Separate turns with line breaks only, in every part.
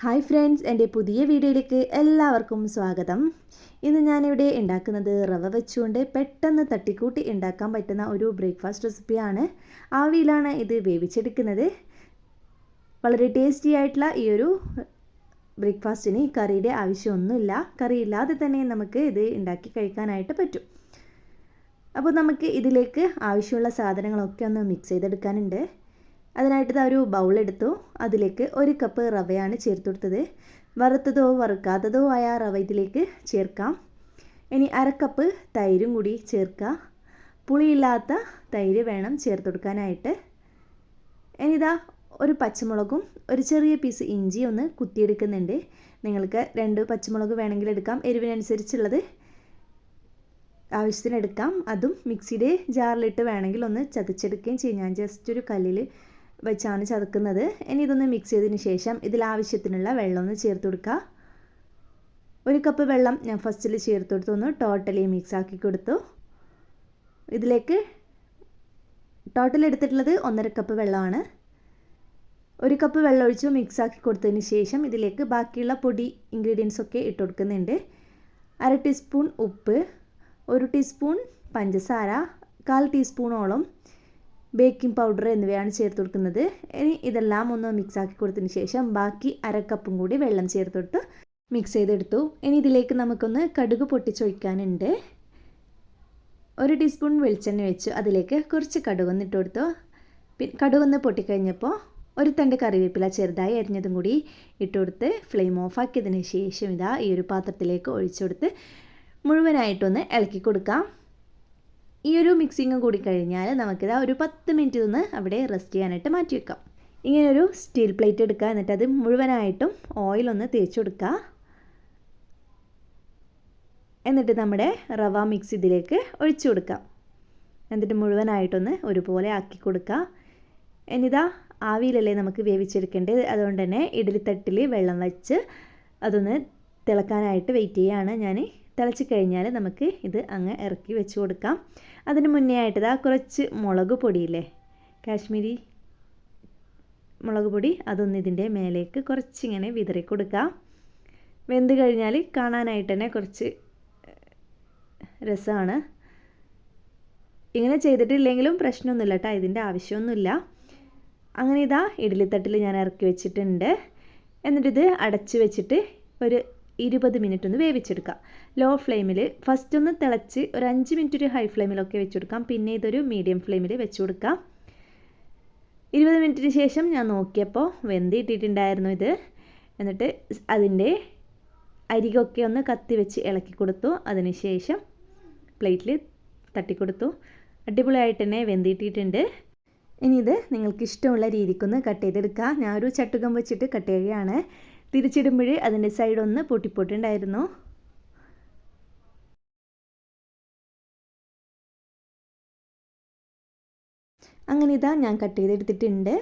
Hi friends എന്റെ പുതിയ വീഡിയോയിലേക്ക് എല്ലാവർക്കും സ്വാഗതം. ഇന്ന് ഞാനിവിടെ ഉണ്ടാക്കുന്നത് റവ വെച്ചുകൊണ്ട് പെട്ടെന്ന് തട്ടിക്കൂട്ടി ഉണ്ടാക്കാൻ പറ്റുന്ന ഒരു ബ്രേക്ക്ഫാസ്റ്റ് റെസിപ്പിയാണ്. ആവിയിലാണ് ഇത് വേവിച്ചെടുക്കുന്നത്. വളരെ ടേസ്റ്റി ആയിട്ടുള്ള ഈ ഒരു ബ്രേക്ക്ഫാസ്റ്റിന് കറിയുടെ ആവശ്യമൊന്നുമില്ല. കറി ഇല്ലാതെ തന്നെ നമുക്ക് ഇത് ഉണ്ടാക്കി കഴിക്കാനായിട്ട് പറ്റും. അപ്പോൾ നമുക്ക് ഇതിലേക്ക് ആവശ്യമുള്ള സാധനങ്ങളൊക്കെ ഒന്ന് മിക്സ് ചെയ്തെടുക്കാനുണ്ട്. അതിനായിട്ട് ഒരു ഒരു ബൗളെടുത്തു അതിലേക്ക് ഒരു കപ്പ് റവയാണ് ചേർത്ത് കൊടുത്തത് വറുത്തതോ വറുക്കാത്തതോ ആയ റവ ഇതിലേക്ക് ചേർക്കാം. ഇനി അരക്കപ്പ് കപ്പ് തൈരും കൂടി ചേർക്കുക. പുളിയില്ലാത്ത തൈര് വേണം ചേർത്ത് കൊടുക്കാനായിട്ട് ഇനിതാ ഒരു പച്ചമുളകും ഒരു ചെറിയ പീസ് ഇഞ്ചി ഒന്ന് കുത്തിയെടുക്കുന്നുണ്ട്. നിങ്ങൾക്ക് രണ്ട് പച്ചമുളക് വേണമെങ്കിൽ എടുക്കാം. എരിവിനനുസരിച്ചുള്ളത് ആവശ്യത്തിന് എടുക്കാം അതും മിക്സിയുടെ ജാറിലിട്ട് വേണമെങ്കിൽ ഒന്ന് ചതച്ചെടുക്കുകയും ചെയ്യും. ഞാൻ ജസ്റ്റ് ഒരു കല്ലിൽ വെച്ചാണ് ചതക്കുന്നത്. ഇനി ഇതൊന്ന് മിക്സ് ചെയ്തതിന് ശേഷം ഇതിൽ ആവശ്യത്തിനുള്ള വെള്ളം ഒന്ന് ചേർത്ത് കൊടുക്കുക ഒരു കപ്പ് വെള്ളം ഞാൻ ഫസ്റ്റിൽ ചേർത്ത് കൊടുത്തു. ഒന്ന് ടോട്ടലി മിക്സ് ആക്കി കൊടുത്തു. ഇതിലേക്ക് ടോട്ടൽ എടുത്തിട്ടുള്ളത് ഒന്നര കപ്പ് വെള്ളമാണ്. ഒരു കപ്പ് വെള്ളം ഒഴിച്ച് മിക്സ് ആക്കി കൊടുത്തതിന് ശേഷം ഇതിലേക്ക് ബാക്കിയുള്ള പൊടി ഇൻഗ്രീഡിയൻസ് ഒക്കെ ഇട്ട് കൊടുക്കുന്നുണ്ട്. അര ടീസ്പൂൺ ഉപ്പ് ഒരു ടീസ്പൂൺ പഞ്ചസാര കാൽ ടീസ്പൂണോളം ബേക്കിംഗ് പൗഡർ എന്നിവയാണ് ചേർത്ത് കൊടുക്കുന്നത്. ഇനി ഇതെല്ലാം ഒന്ന് മിക്സ് ആക്കി കൊടുത്തതിന് ശേഷം ബാക്കി അര കപ്പും കൂടി വെള്ളം ചേർത്ത് കൊടുത്ത് മിക്സ് ചെയ്തെടുത്തു. ഇനി ഇതിലേക്ക് നമുക്കൊന്ന് കടുക് പൊട്ടിച്ചൊഴിക്കാനുണ്ട്. ഒരു ടീസ്പൂൺ വെളിച്ചെണ്ണ വെച്ച് അതിലേക്ക് കുറച്ച് കടുകൊന്ന് ഇട്ട് കൊടുത്തു. പിന്നെ കടുകൊന്ന് പൊട്ടിക്കഴിഞ്ഞപ്പോൾ ഒരു തണ്ട് കറിവേപ്പില ചെറുതായി അരിഞ്ഞതും കൂടി ഇട്ട് കൊടുത്ത് ഫ്ലെയിം ഓഫ് ആക്കിയതിന് ശേഷം ഇതാ ഈ ഒരു പാത്രത്തിലേക്ക് ഒഴിച്ചു കൊടുത്ത് മുഴുവനായിട്ടൊന്ന് ഇളക്കി കൊടുക്കാം. ഈ ഒരു മിക്സിങ് കൂടി കഴിഞ്ഞാൽ നമുക്കിത് ഒരു പത്ത് മിനിറ്റ് നിന്ന് അവിടെ റെസ്റ്റ് ചെയ്യാനായിട്ട് മാറ്റി വെക്കാം ഇങ്ങനെ ഒരു സ്റ്റീൽ പ്ലേറ്റ് എടുക്കുക എന്നിട്ട് അത് മുഴുവനായിട്ടും ഓയിലൊന്ന് തേച്ച് കൊടുക്കുക. എന്നിട്ട് നമ്മുടെ റവ മിക്സ് ഇതിലേക്ക് ഒഴിച്ചു കൊടുക്കാം. എന്നിട്ട് മുഴുവനായിട്ടൊന്ന് ഒരുപോലെ ആക്കി കൊടുക്കുക. എന്നിതാ ആവിയിലല്ലേ നമുക്ക് വേവിച്ചെടുക്കേണ്ടത്? അതുകൊണ്ട് തന്നെ ഇഡലിത്തട്ടിൽ വെള്ളം വെച്ച് അതൊന്ന് തിളക്കാനായിട്ട് വെയിറ്റ് ചെയ്യുകയാണ് ഞാൻ തിളച്ച് കഴിഞ്ഞാൽ നമുക്ക് ഇത് അങ്ങ് ഇറക്കി വെച്ച് കൊടുക്കാം. അതിന് മുന്നേ ആയിട്ട് ഇതാ കുറച്ച് മുളക് പൊടിയില്ലേ? കാശ്മീരി മുളക് പൊടി അതൊന്ന് ഇതിന്റെ മേലേക്ക് കുറച്ചിങ്ങനെ വിതറി കൊടുക്കാം. വെന്ത് കഴിഞ്ഞാൽ കാണാനായിട്ട് തന്നെ കുറച്ച് രസമാണ് ഇങ്ങനെ ചെയ്തിട്ടില്ലെങ്കിലും പ്രശ്നമൊന്നുമില്ല കേട്ടോ ഇതിന്റെ ആവശ്യമൊന്നുമില്ല. അങ്ങനെ ഇതാ ഇഡ്ഡലിത്തട്ടിൽ ഞാൻ ഇറക്കി വെച്ചിട്ടുണ്ട്. എന്നിട്ടിത് അടച്ച് വെച്ചിട്ട് ഒരു ഇരുപത് മിനിറ്റ് ഒന്ന് വേവിച്ചെടുക്കാം ലോ ഫ്ലെയിമിൽ ഫസ്റ്റ് ഒന്ന് തിളച്ച് ഒരു അഞ്ച് മിനിറ്റ് ഒരു ഹൈ ഫ്ലെയിമിലൊക്കെ വെച്ച് കൊടുക്കാം പിന്നെ ഇതൊരു മീഡിയം ഫ്ലെയിമിൽ വെച്ച് കൊടുക്കാം ഇരുപത് മിനിറ്റിന് ശേഷം ഞാൻ നോക്കിയപ്പോൾ വെന്തിട്ടിട്ടുണ്ടായിരുന്നു ഇത്. എന്നിട്ട് അതിന്റെ അരികൊക്കെ ഒന്ന് കത്തി വെച്ച് ഇളക്കി കൊടുത്തു. അതിന് ശേഷം പ്ലേറ്റിൽ തട്ടിക്കൊടുത്തു. അടിപൊളിയായിട്ട് തന്നെ വെന്തിട്ടിട്ടുണ്ട്. ഇനി ഇത് നിങ്ങൾക്ക് ഇഷ്ടമുള്ള രീതിക്കൊന്ന് കട്ട് ചെയ്തെടുക്കുക ഞാൻ ഒരു ചട്ടുകം വെച്ചിട്ട് കട്ട് ചെയ്യുകയാണ്. തിരിച്ചിടുമ്പോൾ അതിന്റെ ഒന്ന് പൊട്ടിപ്പോട്ടുണ്ടായിരുന്നു അങ്ങനെ ഇതാ ഞാൻ കട്ട് ചെയ്തെടുത്തിട്ടുണ്ട്.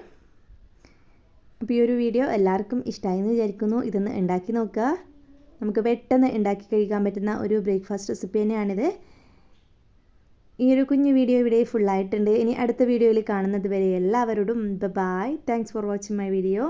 അപ്പോൾ ഈ ഒരു വീഡിയോ എല്ലാവർക്കും ഇഷ്ടമായെന്ന് വിചാരിക്കുന്നു. ഇതൊന്ന് ഉണ്ടാക്കി നോക്കുക. നമുക്ക് പെട്ടെന്ന് ഉണ്ടാക്കി കഴിക്കാൻ പറ്റുന്ന ഒരു ബ്രേക്ക്ഫാസ്റ്റ് റെസിപ്പി തന്നെയാണിത്. ഈ ഒരു കുഞ്ഞു വീഡിയോ ഇവിടെ ഫുള്ളായിട്ടുണ്ട് ഇനി അടുത്ത വീഡിയോയിൽ കാണുന്നത് വരെ എല്ലാവരോടും bye thanks for watching my video